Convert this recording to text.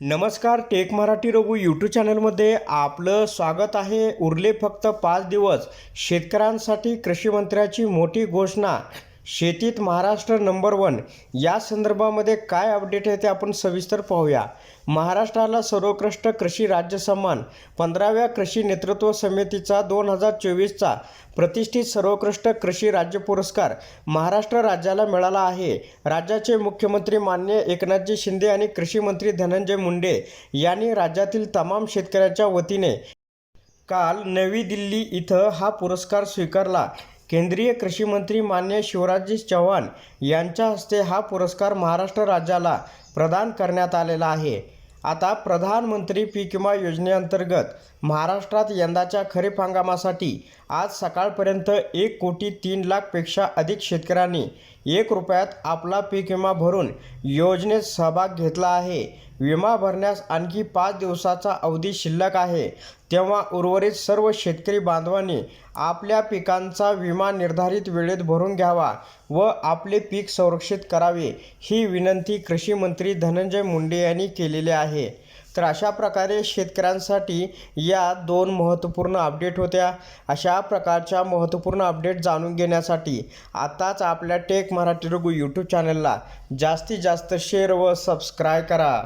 नमस्कार take Marathi Raghu YouTube चॅनलमध्ये आपलं स्वागत आहे. उरले फक्त पाच दिवस. शेतकऱ्यांसाठी कृषी मंत्र्याची मोठी घोषणा. शेतीत महाराष्ट्र नंबर वन. या संदर्भामध्ये काय अपडेट आहे ते आपण सविस्तर पाहूया. महाराष्ट्राला सर्वोत्कृष्ट कृषी राज्य सन्मान पंधराव्या कृषी नेतृत्व समितीचा दोन हजार चोवीसचा प्रतिष्ठित सर्वोत्कृष्ट कृषी राज्य पुरस्कार महाराष्ट्र राज्याला मिळाला आहे. राज्याचे मुख्यमंत्री मान्य एकनाथजी शिंदे आणि कृषी मंत्री धनंजय मुंडे यांनी राज्यातील तमाम शेतकऱ्यांच्या वतीने काल नवी दिल्ली इथं हा पुरस्कार स्वीकारला. केंद्रीय कृषी मंत्री मान्य शिवराजजी चव्हाण यांच्या हस्ते हा पुरस्कार महाराष्ट्र राज्याला प्रदान करण्यात आलेला आहे. आता प्रधानमंत्री पीक विमा योजनेअंतर्गत महाराष्ट्रात यंदाच्या खरीप हंगामासाठी आज सकाळपर्यंत एक कोटी तीन लाखपेक्षा अधिक शेतकऱ्यांनी एक रुपयात आपला पीक विमा भरून योजनेत सहभाग घेतला आहे. विमा भरण्यास आणखी पाच दिवसाचा अवधी शिल्लक आहे. तेव्हा उर्वरित सर्व शेतकरी बांधवांनी आपल्या पिकांचा विमा निर्धारित वेळेत भरून घ्यावा व आपले पीक संरक्षित करावे ही विनंती कृषी मंत्री धनंजय मुंडे यांनी केलेली आहे. तर अशा प्रकारे शेतकऱ्यांसाठी या दोन महत्त्वपूर्ण अपडेट होत्या. अशा प्रकारच्या महत्त्वपूर्ण अपडेट जाणून घेण्यासाठी आताच आपल्या टेक मराठी रघु यूट्यूब चॅनलला जास्तीत जास्त शेअर व सबस्क्राईब करा.